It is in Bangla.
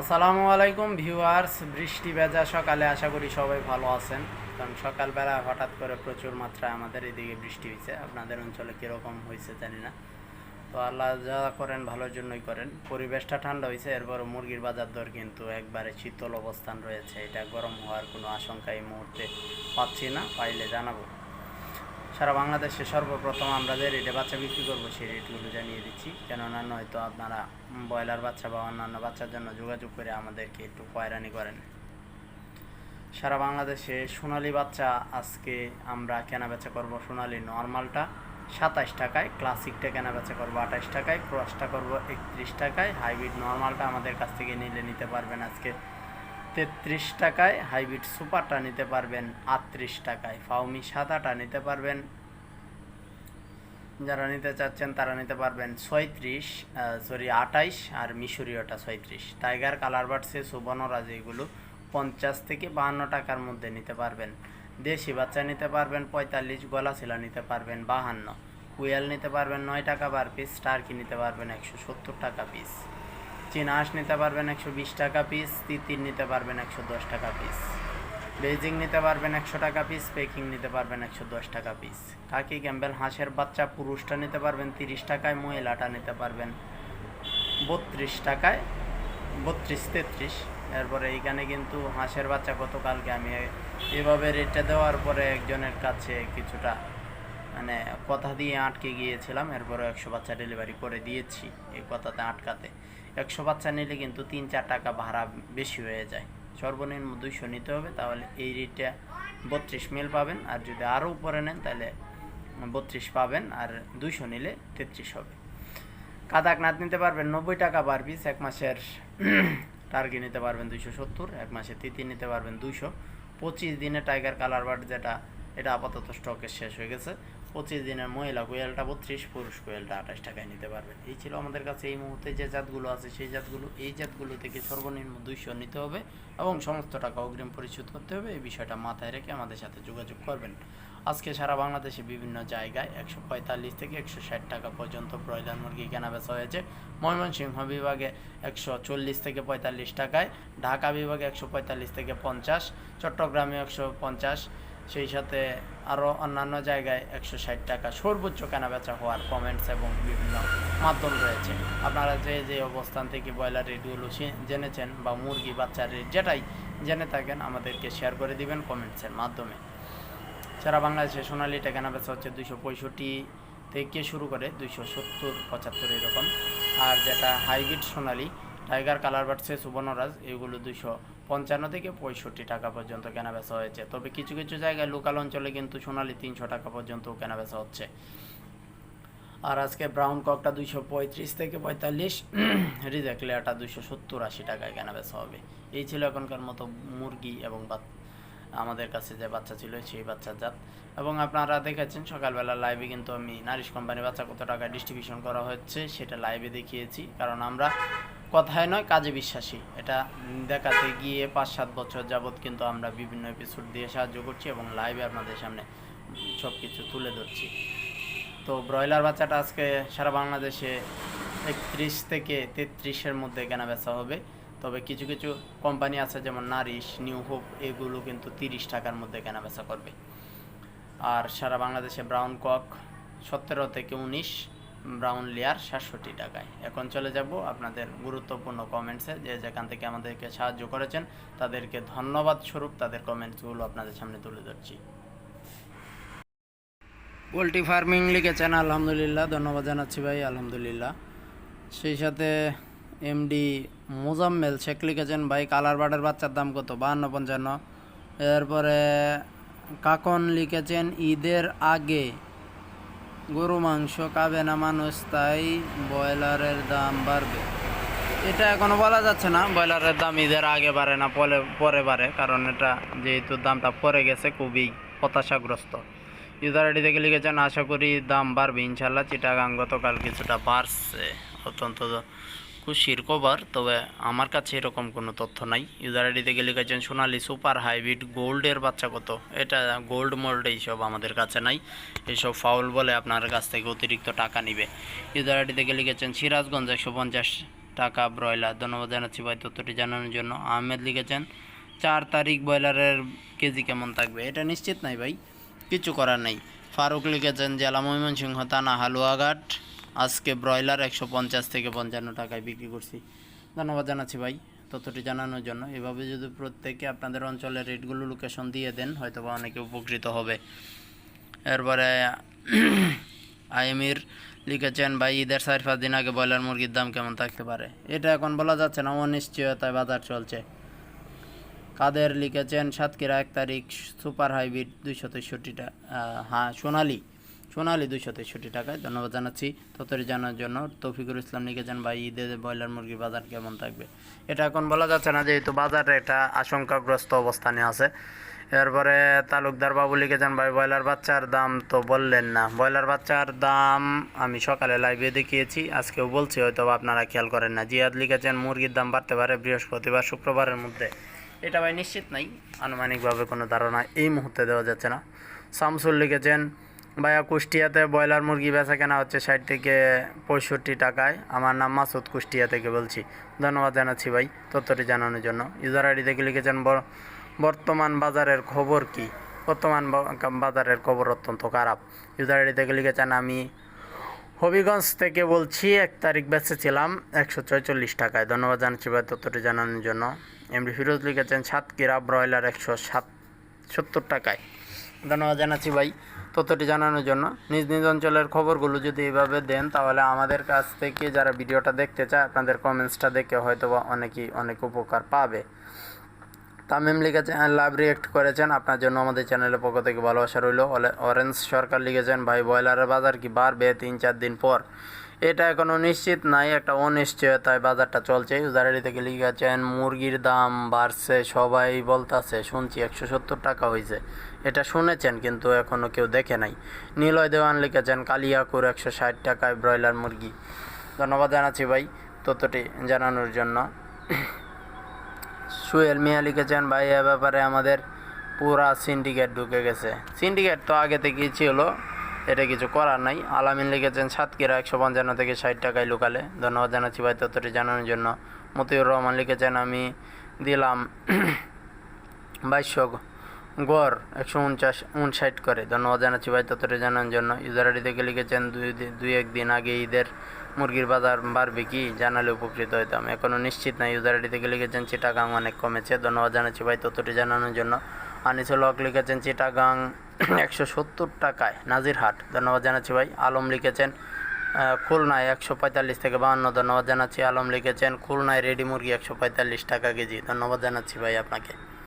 আসসালামু আলাইকুম ভিউয়ার্স, বৃষ্টি ভেজা সকালে আশা করি সবাই ভালো আছেন। কারণ সকালবেলা হঠাৎ করে প্রচুর মাত্রায় আমাদের এদিকে বৃষ্টি হয়েছে। আপনাদের অঞ্চলে কীরকম হয়েছে জানি না। তো আল্লাহ যা করেন, ভালোর জন্যই করেন। পরিবেশটা ঠান্ডা হয়েছে, এরপর মুরগির বাজার দর কিন্তু একবারে শীতল অবস্থান রয়েছে। এটা গরম হওয়ার কোনো আশঙ্কা এই মুহূর্তে পাচ্ছি না, পাইলে জানাব। সারা বাংলাদেশে সর্বপ্রথম আমরা যে রেটে বাচ্চা বিক্রি করব সেই রেটগুলো জানিয়ে দিচ্ছি। কেননা নয়তো আপনারা ব্রয়লার বাচ্চা বা অন্যান্য বাচ্চার জন্য যোগাযোগ করে আমাদেরকে একটু হয়রানি করেন। সারা বাংলাদেশে সোনালি বাচ্চা আজকে আমরা কেনাবেচা করব সোনালি নর্মালটা সাতাশ টাকায়, ক্লাসিকটা কেনাবেচা করব আঠাশ টাকায়, ক্রসটা করব একত্রিশ টাকায়, হাইব্রিড নর্মালটা আমাদের কাছ থেকে নিলে নিতে পারবেন আজকে তেত্রিশ টাকায় হাইব্রিড সুপারটা নিতে পারবেন, আটত্রিশ টাকায়। ফাউমি সাদাটা নিতে পারবেন। যারা নিতে চাচ্ছেন তারা নিতে পারবেন ছয়ত্রিশ সরি আটাইশ আর মিশরীয়টা ছয়ত্রিশ। টাইগার, কালার বার্ডসে সুবর্ণরাজ এগুলো পঞ্চাশ থেকে বাহান্ন টাকার মধ্যে নিতে পারবেন। দেশি বাচ্চা নিতে পারবেন, পঁয়তাল্লিশ গলা ছিলা নিতে পারবেন, বাহান্ন। কুয়াল নিতে পারবেন, নয় টাকা পার পিস। টার্কি নিতে পারবেন, একশো সত্তর টাকা পিস। চীনা হাঁস নিতে পারবেন একশো বিশ টাকা পিস তিতির নিতে পারবেন একশো দশ টাকা পিস বেজিং নিতে পারবেন একশো টাকা পিস পেকিং নিতে পারবেন একশো দশ টাকা পিস কাকি ক্যাম্বেল হাঁসের বাচ্চা পুরুষটা নিতে পারবেন তিরিশ টাকায়, মহিলাটা নিতে পারবেন বত্রিশ টাকায়, বত্রিশ তেত্রিশ। এরপরে এইখানে কিন্তু হাঁসের বাচ্চা গতকালকে আমি এভাবে রেটটা দেওয়ার পরে একজনের কাছে কিছুটা মানে কথা দিয়ে আটকে গিয়েছিলাম এরপরে একশো বাচ্চা ডেলিভারি করে দিয়েছি, এই কথাতে আটকাতে। একশো বাচ্চা নিলে কিন্তু তিন চার টাকা ভাড়া বেশি হয়ে যায়। সর্বনিম্ন দুইশো নিতে হবে, তাহলে এই রেটটা বত্রিশ মিল পাবেন। আর যদি আরও উপরে নেন, তাহলে বত্রিশ পাবেন, আর দুইশো নিলে তেত্রিশ হবে। কাদাকনাথ নিতে পারবেন নব্বই টাকা পার পিস এক মাসের টার্গি নিতে পারবেন দুইশো সত্তর, এক মাসে তিতি নিতে পারবেন দুইশো পঁচিশ দিনে টাইগার কালার বার্ড যেটা, এটা আপাতত স্টকে শেষ হয়ে গেছে। পঁচিশ দিনের মহিলা কোয়েলটা, বত্রিশ পুরুষ কোয়েলটা আঠাশ টাকায় নিতে পারবেন। এই ছিল আমাদের কাছে এই মুহূর্তে যে জাতগুলো আছে, সেই জাতগুলো, এই জাতগুলো থেকে সর্বনিম্ন দুইশো নিতে হবে এবং সমস্ত টাকা অগ্রিম পরিশোধ করতে হবে। এই বিষয়টা মাথায় রেখে আমাদের সাথে যোগাযোগ করবেন। আজকে সারা বাংলাদেশে বিভিন্ন জায়গায় একশো পঁয়তাল্লিশ থেকে একশো ষাট টাকা পর্যন্ত ব্রয়লার মুরগি কেনা বেচা হয়েছে। ময়মনসিংহ বিভাগে একশো চল্লিশ থেকে পঁয়তাল্লিশ টাকায়, ঢাকা বিভাগে একশো পঁয়তাল্লিশ থেকে পঞ্চাশ, চট্টগ্রামে একশো পঞ্চাশ সেই সাথে আরও অন্যান্য জায়গায় একশো ষাট টাকা সর্বোচ্চ কেনাবেচা হওয়ার কমেন্টস এবং বিভিন্ন মাধ্যম রয়েছে। আপনারা যে যে অবস্থান থেকে ব্রয়লার রেটগুলো জেনেছেন বা মুরগি বাচ্চার রেট যেটাই জেনে থাকেন, আমাদেরকে শেয়ার করে দিবেন কমেন্টসের মাধ্যমে। সারা বাংলাদেশে সোনালিটা কেনাবেচা হচ্ছে দুশো পঁয়ষট্টি থেকে শুরু করে দুইশো সত্তর, পঁচাত্তর এরকম। আর যেটা হাইব্রিড সোনালি টাইগার, কালার বাড়ছে সুবর্ণরাজ এগুলো দুশো পঞ্চান্ন থেকে পঁয়ষট্টি টাকা পর্যন্ত কেনাবেচা হয়েছে। তবে কিছু কিছু জায়গায় লোকাল অঞ্চলে কিন্তু সোনালি তিনশো টাকা পর্যন্ত কেনাবেচা হচ্ছে। আর আজকে ব্রাউন ককটা দুইশো পঁয়ত্রিশ থেকে পঁয়তাল্লিশ রিজেক্ট লেয়ারটা দুইশো সত্তর আশি টাকায় কেনাবেচা হবে। এই ছিল এখনকার মতো মুরগি এবং আমাদের কাছে যে বাচ্চা ছিল সেই বাচ্চার জাত। এবং আপনারা দেখেছেন, সকালবেলা লাইভে কিন্তু আমি নারিশ কোম্পানি বাচ্চা কত টাকা ডিস্ট্রিবিউশন করা হচ্ছে, সেটা লাইভে দেখিয়েছি। কারণ আমরা কথায় নয়, কাজে বিশ্বাসী। এটা দেখাতে গিয়ে পাঁচ, সাত বছর যাবৎ কিন্তু আমরা বিভিন্ন এপিসোড দিয়ে সাহায্য করছি এবং লাইভে আপনাদের সামনে সব কিছু তুলে ধরছি। তো ব্রয়লার বাচ্চাটা আজকে সারা বাংলাদেশে একত্রিশ থেকে তেত্রিশের মধ্যে কেনা বেচা হবে। তবে কিছু কিছু কোম্পানি আছে যেমন নারিশ, নিউ হোপ, এগুলো কিন্তু তিরিশ টাকার মধ্যে কেনা বেচা করবে। আর সারা বাংলাদেশে ব্রাউন কক সতেরো থেকে উনিশ ব্রাউন লেয়ার সাতষট্টি টাকায়। এখন চলে যাব আপনাদের গুরুত্বপূর্ণ কমেন্টসে যে যেখান থেকে আমাদেরকে সাহায্য করেছেন, তাদেরকে ধন্যবাদ স্বরূপ তাদের কমেন্টসগুলো আপনাদের সামনে তুলে ধরছি। পোলট্রি ফার্মিং লিখেছেন, আলহামদুলিল্লাহ, ধন্যবাদ জানাচ্ছি ভাই, আলহামদুলিল্লাহ। সেই সাথে এমডি মোজাম্মেল শেখ লিখেছেন, ভাই, কালার বার্ডের বাচ্চার দাম কত? বাহান্ন, পঞ্চান্ন। এরপরে কাকন লিখেছেন, ঈদের আগে গরু মাংস খাবে না মানুষ, তাই ব্রয়লারের দাম বাড়বে। এটা এখনও বলা যাচ্ছে না, ব্রয়লারের দাম ঈদের আগে বাড়ে না পরে পরে বাড়ে, কারণ এটা যেহেতু দামটা পরে গেছে, খুবই হতাশাগ্রস্ত। ইউজার আইডি থেকে লিখেছেন, আশা করি দাম বাড়বে ইনশাল্লাহ চিটাগাং গতকাল কিছুটা বাড়ছে। অত্যন্ত খুশির খবর তবে আমার কাছে এরকম কোনো তথ্য নাই। ইউজার আইডি থেকে লিখেছেন, সোনালি সুপার হাইব্রিড গোল্ডের বাচ্চা কত? এটা গোল্ড মোল্ড এইসব আমাদের কাছে নাই। এইসব ফাউল বলে আপনার কাছ থেকে অতিরিক্ত টাকা নিবে। ইউজার আইডি থেকে লিখেছেন, সিরাজগঞ্জ একশো পঞ্চাশ টাকা ব্রয়লার। ধন্যবাদ জানাচ্ছি ভাই তথ্যটি জানানোর জন্য। আহমেদ লিখেছেন, চার তারিখ ব্রয়লারের কেজি কেমন থাকবে? এটা নিশ্চিত নাই ভাই, কিছু করার নেই। ফারুক লিখেছেন, জেলা ময়মনসিংহ, থানা হালুয়াঘাট। আজকে ব্রয়লার একশো পঞ্চাশ থেকে পঞ্চান্ন টাকায় বিক্রি করছি। ধন্যবাদ জানাচ্ছি ভাই তথ্যটি জানানোর জন্য। এভাবে যদি প্রত্যেকে আপনাদের অঞ্চলের রেটগুলো লোকেশন দিয়ে দেন হয়তো বা অনেকে উপকৃত হবে। এরপরে আইমির লিখেছেন, ভাই, ঈদের চার পাঁচ দিন আগে ব্রয়লার মুরগির দাম কেমন থাকতে পারে? এটা এখন বলা যাচ্ছে না, অনিশ্চয়তায় বাজার চলছে। কাদের লিখেছেন, সাতক্ষীরা এক তারিখ সুপার হাইব্রিড দুইশো তেষট্টি টাকা হ্যাঁ সোনালি। সোনালি দুইশো তেষট্টি টাকায়। ধন্যবাদ জানাচ্ছি ততরি জানার জন্য। তৌফিকুল ইসলাম লিখেছেন, ভাই, ঈদে ব্রয়লার মুরগির বাজার কেমন থাকবে? এটা এখন বলা যাচ্ছে না, যেহেতু বাজারে একটা আশঙ্কাগ্রস্ত অবস্থানে আছে। এরপরে তালুকদার বাবু লিখেছেন, ভাই, ব্রয়লার বাচ্চার দাম তো বললেন না। ব্রয়লার বাচ্চার দাম আমি সকালে লাইভে দেখিয়েছি, আজকেও বলছি, হয়তো আপনারা খেয়াল করেন না। জিয়াদ লিখেছেন, মুরগির দাম বাড়তে পারে বৃহস্পতিবার, শুক্রবারের মধ্যে। এটা ভাই নিশ্চিত নাই, আনুমানিকভাবে কোনো ধারণা এই মুহূর্তে দেওয়া যাচ্ছে না। শামসুল লিখেছেন ভাইয়া কুষ্টিয়াতে ব্রয়লার মুরগি বেচা কেনা হচ্ছে ষাট থেকে পঁয়ষট্টি টাকায়। আমার নাম মাসুদ কুষ্টিয়া থেকে বলছি। ধন্যবাদ জানাচ্ছি ভাই তথ্যটি জানানোর জন্য। ইউজার আইডি থেকে লিখেছেন "ব- বর্তমান বাজারের খবর কি? বর্তমান বাজারের খবর অত্যন্ত খারাপ। ইউজার আইডি থেকে লিখেছেন, আমি হবিগঞ্জ থেকে বলছি, এক তারিখ বেচেছিলাম একশো ছয়চল্লিশ টাকায়। ধন্যবাদ জানাচ্ছি ভাই তথ্যটি জানানোর জন্য। এমডি ফিরোজ লিখেছেন, সাতক্ষীরা ব্রয়লার একশো সাত সত্তর টাকায়। ধন্যবাদ জানাচ্ছি ভাই তথ্যটি জানানোর জন্য। নিজ নিজ অঞ্চলের খবরগুলো যদি এইভাবে দেন, তাহলে আমাদের কাছ থেকে যারা ভিডিওটা দেখতে চায়, আপনাদের কমেন্টসটা দেখে হয়তো বা অনেকেই অনেক উপকার পাবে। তামিম লিখেছেন, লাভ রিয়েক্ট করেছেন। আপনার জন্য আমাদের চ্যানেলের পক্ষ থেকে ভালোবাসা রইল। অরেঞ্জ সরকার লিখেছেন, ভাই, ব্রয়লারের বাজার কি বাড়বে তিন চার দিন পর? এটা এখনও নিশ্চিত নাই, একটা অনিশ্চয়তায় বাজারটা চলছে। ইউজারি থেকে লিখেছেন, মুরগির দাম বাড়ছে, সবাই বলতাছে, শুনছি একশো সত্তর টাকা হয়েছে এটা শুনেছেন, কিন্তু এখনও কেউ দেখে নাই। নীলয় দেওয়ান লিখেছেন, কালিয়াকুর একশো ষাট টাকায় ব্রয়লার মুরগি। ধন্যবাদ জানাচ্ছি ভাই তথ্যটি জানানোর জন্য। সুয়েল মিয়া লিখেছেন, ভাই, এ ব্যাপারে আমাদের পুরা সিন্ডিকেট ঢুকে গেছে। সিন্ডিকেট তো আগে থেকেই ছিল এটা কিছু করার নাই। আলামিন লিখেছেন, সাতক্ষীরা একশো পঞ্চান্ন থেকে ষাট টাকায় লোকালে। ধন্যবাদ জানাচ্ছি ভাই তথ্যটি জানানোর জন্য। মতিউর রহমান লিখেছেন, আমি দিলাম বাইশশো গড় একশো উনচাশ, উনষাট করে। ধন্যবাদ জানাচ্ছি ভাই তথ্যটি জানানোর জন্য। ইউজার আইডি থেকে লিখেছেন, দুই দুই একদিন আগে ঈদের মুরগির বাজার বাড়বে কি? জানালে উপকৃত হইতাম। এখনও নিশ্চিত না ইউজার আইডি থেকে লিখেছেন, চিটাগাং অনেক কমেছে। ধন্যবাদ জানাচ্ছি ভাই তথ্যটি জানানোর জন্য। আনিসুল হক লিখেছেন, চিটাগাং একশো সত্তর টাকায় নাজিরহাট। ধন্যবাদ জানাচ্ছি ভাই। আলম লিখেছেন খুলনায় একশো পঁয়তাল্লিশ থেকে বাহান্ন। ধন্যবাদ জানাচ্ছি। আলম লিখেছেন, খুলনায় রেডি মুরগি একশো পঁয়তাল্লিশ টাকা কেজি। ধন্যবাদ জানাচ্ছি ভাই আপনাকে।